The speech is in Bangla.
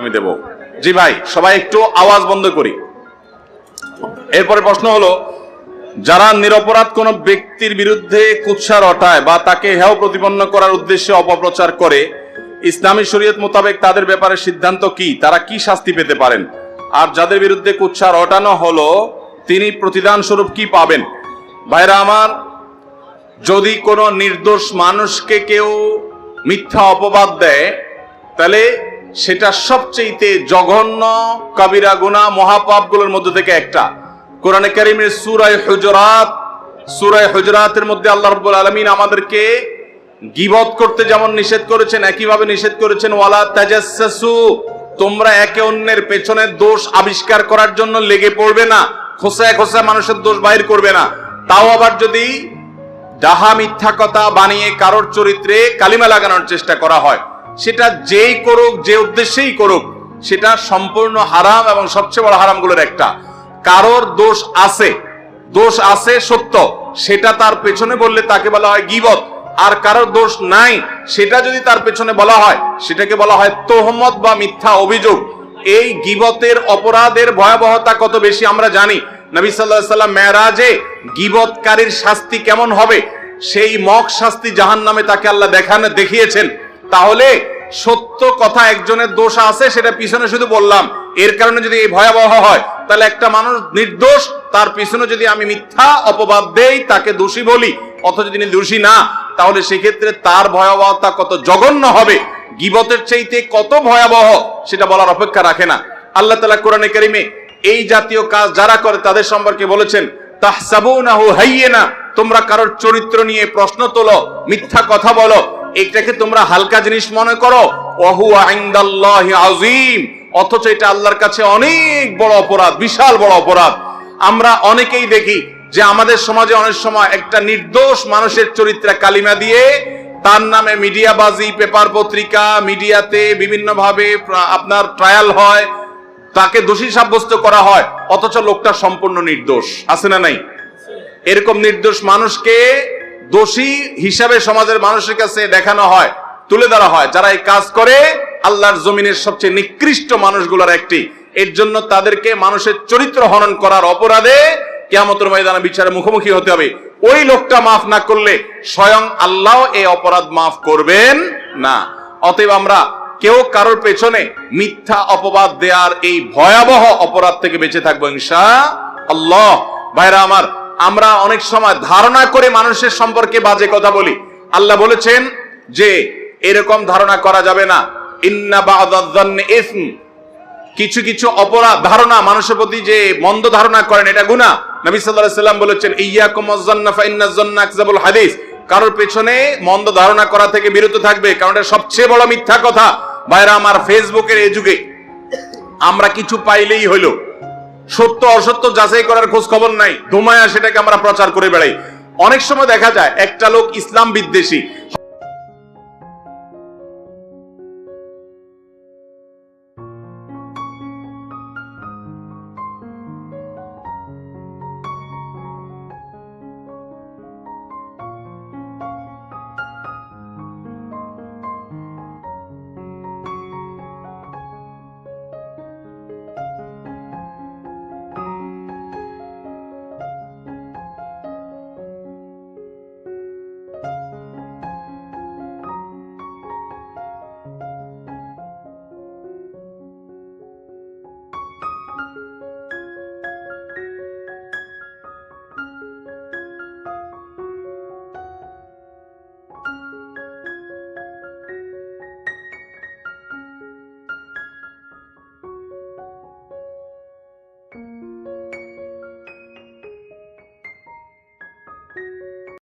আমি দেব। জি ভাই, সবাই একটু আওয়াজ বন্ধ করি। এরপরে প্রশ্ন হলো, যারা নিরপরাধ কোন ব্যক্তির বিরুদ্ধে কুৎসা রটায় বা তাকে হেয় প্রতিপন্ন করার উদ্দেশ্যে অপপ্রচার করে, ইসলামী শরীয়ত মোতাবেক তাদের ব্যাপারে সিদ্ধান্ত কি? তারা কি শাস্তি পেতে পারেন? আর যাদের বিরুদ্ধে কুৎসা রটানো হলো, তিনি প্রতিদান স্বরূপ কি পাবেন? ভাইরা আমার, যদি কোনো নির্দোষ মানুষকে কেউ মিথ্যা অপবাদ দেয়, তাহলে সেটা সবচেয়েতে জঘন্য কবিরা গুণা মহাপাপগুলোর মধ্যে থেকে একটা। কোরআনে কারিমের সুরায় হুজরাত, সুরায় হজরাতের মধ্যে আল্লাহ রাব্বুল আলামিন আমাদেরকে গিবত করতে যেমন নিষেধ করেছেন, একইভাবে নিষেধ করেছেন, ওয়ালা তাজাসসু তোমরা একে অন্যের পেছনের দোষ আবিষ্কার করার জন্য লেগে পড়বে না, খোসায় খোসায় মানুষের দোষ বাহির করবে না। তাও আবার যদি ডাহা মিথ্যা কথা বানিয়ে কারোর চরিত্রে কালিমা লাগানোর চেষ্টা করা হয় সেটা যেই করুক, যে উদ্দেশ্যেই করুক, সেটা সম্পূর্ণ হারাম এবং সবচেয়ে বড় হারামগুলোর একটা। কারোর দোষ আছে দোষ আছে সত্য, সেটা তার পেছনে বললে তাকে বলা হয় গিবত। আর কারোর দোষ নাই, সেটা যদি তার পেছনে বলা হয়, সেটাকে বলা হয় তোহমত বা মিথ্যা অভিযোগ। এই গিবতের অপরাধের ভয়াবহতা কত বেশি আমরা জানি? নবী সাল্লাহ সাল্লাম মেয়েরাজে গিবতকারীর শাস্তি কেমন হবে? সেই মক শাস্তি জাহান নামে তাকে আল্লাহ দেখানো দেখিয়েছেন। তাহলে সত্য কথা একজনের দোষ আছে, সেটা পিছনে শুধু বললাম। এর কারণে যদি এই ভয়াবহ হয়, তাহলে একটা মানুষ নির্দোষ, তার পিছনে যদি আমি মিথ্যা অপবাদ দেই, তাকে দোষী বলি, অথচ তিনি দোষী না, তাহলে সেক্ষেত্রে তার ভয়াবহতা কত জঘন্য হবে? গিবতের চাইতে কত ভয়াবহ, সেটা বলার অপেক্ষা রাখে না। আল্লাহ তালা কোরআনে কারিমে এই জাতীয় কাজ যারা করে, তাদের সম্পর্কে বলেছেন তাহসাবু না হাইয়ে না তোমরা কারোর চরিত্র নিয়ে প্রশ্ন তোলো, মিথ্যা কথা বলো এটাকে তোমরা হালকা জিনিস মনে করো ওহু ইনদাল্লাহি আযীম, অথচ এটা আল্লাহর কাছে অনেক বড় অপরাধ, বিশাল বড় অপরাধ। আমরা অনেকেই দেখি যে আমাদের সমাজে অনেক সময় একটা নির্দোষ মানুষের চরিত্রে কালিমা দিয়ে তার নামে মিডিয়াবাজি, পেপার পত্রিকা, মিডিয়াতে বিভিন্ন ভাবে আপনার ট্রায়াল হয়, তাকে দোষী সাব্যস্ত করা হয়, অথচ লোকটা সম্পূর্ণ নির্দোষ। আছে না নাই? এরকম নির্দোষ মানুষকে দোষী হিসাবে সমাজের মানুষের কাছে দেখানো হয়, তুলে ধরা হয়। যারা এই কাজ করে, আল্লাহর জমিনের সবচেয়ে নিকৃষ্ট মানুষগুলোর একটি। এর জন্য তাদেরকে মানুষের চরিত্র হনন করার অপরাধে কেয়ামতের ময়দানে বিচারে মুখোমুখি হতে হবে। ওই লোকটা মাফ না করলে স্বয়ং আল্লাহ এই অপরাধ মাফ করবেন না। অতএব আমরা কেউ কারোর পেছনে মিথ্যা অপবাদ দেওয়ার এই ভয়াবহ অপরাধ থেকে বেঁচে থাকব ইনশা আল্লাহ। ভাইরা আমার আমরা অনেক সময় ধারণা করে মানুষের সম্পর্কে বাজে কথা বলি। আল্লাহ বলেছেন যে, এরকম ধারণা করা যাবে না। কিছু কিছু অপরাধ, ধারণা মানুষের প্রতি যে মন্দ ধারণা করেন, এটা গুনাহ। নবী সাল্লাম বলেছেন আকযাবুল হাদিস। কারোর পেছনে মন্দ ধারণা করা থেকে বিরত থাকবে, কারণ এটা সবচেয়ে বড় মিথ্যা কথা। ভাইরা, আমার ফেসবুকের এই যুগে আমরা কিছু পাইলেই হইল। সত্য অসত্য যাচাই করার খোঁজ খবর নাই। ধুমায়া সেটাকে আমরা প্রচার করে বেড়াই। অনেক সময় দেখা যায়, একটা লোক ইসলাম বিদ্বেষী।